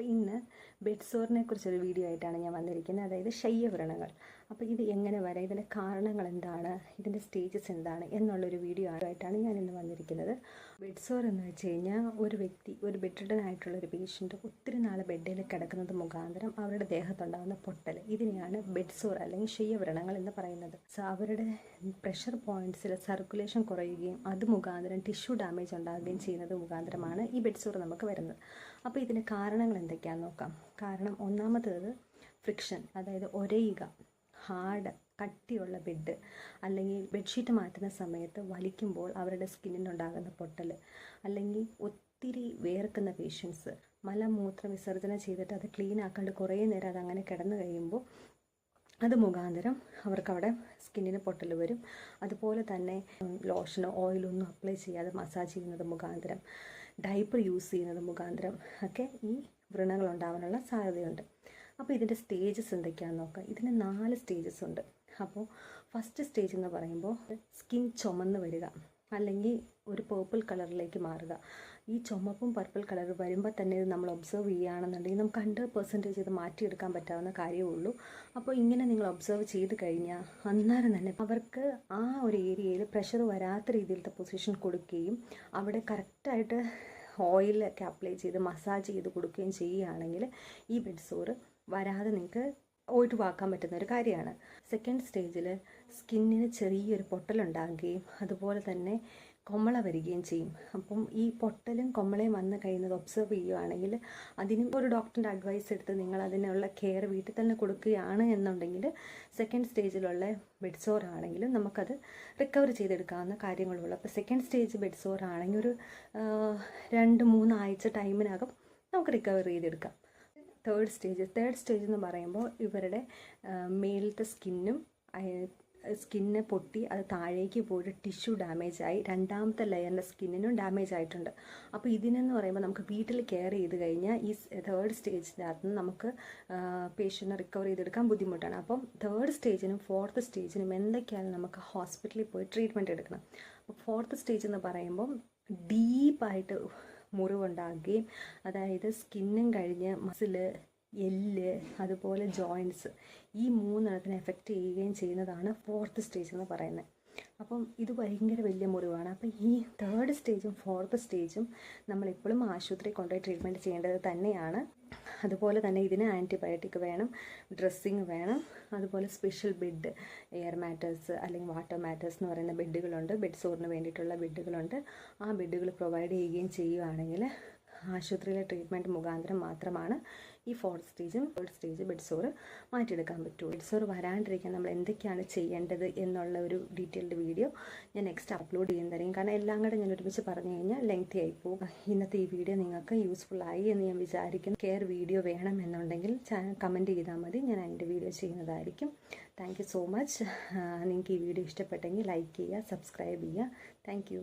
അപ്പോൾ ഇന്ന് ബെഡ് സോറിനെ കുറിച്ചൊരു വീഡിയോ ആയിട്ടാണ് ഞാൻ വന്നിരിക്കുന്നത്. അതായത് ശയ്യവ്രണങ്ങൾ. അപ്പോൾ ഇത് എങ്ങനെ വരാം? ഇതിന്റെ കാരണങ്ങൾ എന്താണ്? ഇതിന്റെ സ്റ്റേജസ് എന്താണ്? എന്നുള്ളൊരു വീഡിയോ ആയിട്ടാണ് ഞാൻ ഇന്ന് വന്നിരിക്കുന്നത്. ബെഡ് സോർ എന്ന് വെച്ച് കഴിഞ്ഞാൽ ഒരു വ്യക്തി ഒരു ബെഡ് ആയിട്ടുള്ള ഒരു പേഷ്യന്റ് ഒത്തിരി നാൾ ബെഡിൽ കിടക്കുന്നത് മുഖാന്തരം അവരുടെ ദേഹത്തുണ്ടാകുന്ന പൊട്ടൽ. ഇതിനെയാണ് ബെഡ് സോർ അല്ലെങ്കിൽ ശയ്യവ്രണങ്ങൾ എന്ന് പറയുന്നത്. സോ അവരുടെ പ്രഷർ പോയിന്റ്സിൽ സർക്കുലേഷൻ കുറയുകയും അത് മുഖാന്തരം ടിഷ്യൂ ഡാമേജ് ഉണ്ടാകുകയും ചെയ്യുന്നത് മുഖാന്തരമാണ് ഈ ബെഡ് സോർ നമുക്ക് വരുന്നത്. അപ്പോൾ ഇതിന് കാരണങ്ങൾ എന്തൊക്കെയാണെന്ന് നോക്കാം. കാരണം ഒന്നാമത്തേത് ഫ്രിക്ഷൻ അതായത് ഒരയുക ഹാർഡ് കട്ടിയുള്ള ബെഡ് അല്ലെങ്കിൽ ബെഡ്ഷീറ്റ് മാറ്റുന്ന സമയത്ത് വലിക്കുമ്പോൾ അവരുടെ സ്കിന്നിനുണ്ടാകുന്ന പൊട്ടൽ അല്ലെങ്കിൽ ഒത്തിരി വേർക്കുന്ന പേഷ്യൻസ് മലമൂത്ര വിസർജനം ചെയ്തിട്ട് അത് ക്ലീൻ ആക്കാണ്ട് കുറേ നേരം അത് അങ്ങനെ കിടന്നു കഴിയുമ്പോൾ അത് മുഖാന്തരം അവർക്കവിടെ സ്കിന്നിന് പൊട്ടൽ വരും. അതുപോലെ തന്നെ ലോഷനോ ഓയിലൊന്നും അപ്ലൈ ചെയ്യാതെ മസാജ് ചെയ്യുന്നത് മുഖാന്തരം ഡൈപ്പർ യൂസ് ചെയ്യുന്നത് മുഖാന്തരം ഒക്കെ ഈ വ്രണങ്ങൾ ഉണ്ടാവാനുള്ള സാധ്യതയുണ്ട്. അപ്പോൾ ഇതിന്റെ സ്റ്റേജസ് എന്തൊക്കെയാണെന്ന് നോക്കാം. ഇതിന് നാല് സ്റ്റേജസ് ഉണ്ട്. അപ്പോൾ ഫസ്റ്റ് സ്റ്റേജ് എന്ന് പറയുമ്പോൾ സ്കിൻ ചുമന്ന് വരിക. അല്ലെങ്കിൽ ഒരു പേർപ്പിൾ കളറിലേക്ക് മാറുക. ഈ ചുമപ്പും പർപ്പിൾ കളർ വരുമ്പോൾ തന്നെ ഇത് നമ്മൾ ഒബ്സർവ് ചെയ്യുകയാണെന്നുണ്ടെങ്കിൽ നമുക്ക് ഹൺഡ്രഡ് പെർസെന്റേജ് ഇത് മാറ്റിയെടുക്കാൻ പറ്റാവുന്ന കാര്യമേ ഉള്ളൂ അപ്പോൾ ഇങ്ങനെ നിങ്ങൾ ഒബ്സർവ് ചെയ്ത് കഴിഞ്ഞാൽ അന്നേരം തന്നെ അവർക്ക് ആ ഒരു ഏരിയയിൽ പ്രഷർ വരാത്ത രീതിയിലത്തെ പൊസിഷൻ കൊടുക്കുകയും അവിടെ കറക്റ്റായിട്ട് ഓയിലൊക്കെ അപ്ലൈ ചെയ്ത് മസാജ് ചെയ്ത് കൊടുക്കുകയും ചെയ്യുകയാണെങ്കിൽ ഈ ബെഡ് സോറ് വരാതെ നിങ്ങൾക്ക് ഒഴിവാക്കാൻ പറ്റുന്ന ഒരു കാര്യമാണ്. സെക്കൻഡ് സ്റ്റേജിൽ സ്കിന്നിന് ചെറിയൊരു പൊട്ടലുണ്ടാകുകയും അതുപോലെ തന്നെ കൊമ്മള വരികയും ചെയ്യും. അപ്പം ഈ പൊട്ടലും കൊമ്മളയും വന്ന് കഴിയുന്നത് ഒബ്സർവ് ചെയ്യുകയാണെങ്കിൽ അതിനും ഒരു ഡോക്ടറിന്റെ അഡ്വൈസ് എടുത്ത് നിങ്ങൾ അതിനുള്ള കെയർ വീട്ടിൽ തന്നെ കൊടുക്കുകയാണ് എന്നുണ്ടെങ്കിൽ സെക്കൻഡ് സ്റ്റേജിലുള്ള ബെഡ് സോർ ആണെങ്കിലും നമുക്കത് റിക്കവർ ചെയ്തെടുക്കാവുന്ന കാര്യങ്ങളുള്ളൂ അപ്പോൾ സെക്കൻഡ് സ്റ്റേജ് ബെഡ് സോർ ആണെങ്കിൽ ഒരു രണ്ട് മൂന്നാഴ്ച ടൈമിനകം നമുക്ക് റിക്കവർ ചെയ്തെടുക്കാം. തേർഡ് സ്റ്റേജ് തേർഡ് സ്റ്റേജ് എന്ന് പറയുമ്പോൾ ഇവരുടെ മേലത്തെ സ്കിന്നും സ്കിന്ന് പൊട്ടി അത് താഴേക്ക് പോയിട്ട് ടിഷ്യൂ ഡാമേജ് ആയി രണ്ടാമത്തെ ലെയറിന്റെ സ്കിന്നിനും ഡാമേജ് ആയിട്ടുണ്ട്. അപ്പോൾ ഇതിനെന്ന് പറയുമ്പോൾ നമുക്ക് വീട്ടിൽ കെയർ ചെയ്ത് കഴിഞ്ഞാൽ ഈ തേർഡ് സ്റ്റേജിനകത്ത് നിന്ന് നമുക്ക് പേഷ്യന്റിനെ റിക്കവർ ചെയ്തെടുക്കാൻ ബുദ്ധിമുട്ടാണ്. അപ്പം തേർഡ് സ്റ്റേജിനും ഫോർത്ത് സ്റ്റേജിനും എന്തൊക്കെയാണ് നമുക്ക് ഹോസ്പിറ്റലിൽ പോയി ട്രീറ്റ്മെന്റ് എടുക്കണം? അപ്പോൾ ഫോർത്ത് സ്റ്റേജ് എന്ന് പറയുമ്പം ഡീപ്പായിട്ട് മുറിവുണ്ടാകുകയും അതായത് സ്കിന്നും കഴിഞ്ഞ് മസിൽ എല്ല് അതുപോലെ ജോയിന്റ്സ് ഈ മൂന്നെണ്ണത്തിനെ എഫക്റ്റ് ചെയ്യുകയും ചെയ്യുന്നതാണ് ഫോർത്ത് സ്റ്റേജ് എന്ന് പറയുന്നത്. അപ്പം ഇത് ഭയങ്കര വലിയ മുറിവാണ്. അപ്പം ഈ തേർഡ് സ്റ്റേജും ഫോർത്ത് സ്റ്റേജും നമ്മളെപ്പോഴും ആശുപത്രി കൊണ്ടുപോയി ട്രീറ്റ്മെന്റ് ചെയ്യേണ്ടത് തന്നെയാണ്. അതുപോലെ തന്നെ ഇതിന് ആന്റിബയോട്ടിക് വേണം ഡ്രസ്സിങ് വേണം അതുപോലെ സ്പെഷ്യൽ ബെഡ് എയർ മാറ്റേഴ്സ് അല്ലെങ്കിൽ വാട്ടർ മാറ്റേഴ്സ് എന്ന് പറയുന്ന ബെഡുകളുണ്ട് ബെഡ് സോറിന് വേണ്ടിയിട്ടുള്ള ബെഡുകളുണ്ട് ആ ബെഡുകൾ പ്രൊവൈഡ് ചെയ്യുകയും ചെയ്യുകയാണെങ്കിൽ ആശുപത്രിയിലെ ട്രീറ്റ്മെന്റ് മുഖാന്തരം മാത്രമാണ് ഈ ഫോർത്ത് സ്റ്റേജും തേർഡ് സ്റ്റേജ് ബെഡ്സോറ് മാറ്റിയെടുക്കാൻ പറ്റുള്ളൂ ബെഡ്സോർ വരാണ്ടിരിക്കാൻ നമ്മൾ എന്തൊക്കെയാണ് ചെയ്യേണ്ടത് എന്നുള്ള ഒരു ഡീറ്റെയിൽഡ് വീഡിയോ ഞാൻ നെക്സ്റ്റ് അപ്ലോഡ് ചെയ്യുന്നതായിരിക്കും കാരണം എല്ലാം കൂടെ ഞാൻ ഒരുമിച്ച് പറഞ്ഞു കഴിഞ്ഞാൽ ലെങ്തി ആയി പോകും. ഇന്നത്തെ ഈ വീഡിയോ നിങ്ങൾക്ക് യൂസ്ഫുൾ ആയി എന്ന് ഞാൻ വിചാരിക്കുന്നു. കെയർ വീഡിയോ വേണം എന്നുണ്ടെങ്കിൽ കമന്റ് ചെയ്താൽ മതി. ഞാൻ അതിന്റെ വീഡിയോ ചെയ്യുന്നതായിരിക്കും. താങ്ക് സോ മച്ച് നിങ്ങൾക്ക് ഈ വീഡിയോ ഇഷ്ടപ്പെട്ടെങ്കിൽ ലൈക്ക് ചെയ്യുക സബ്സ്ക്രൈബ് ചെയ്യുക. താങ്ക്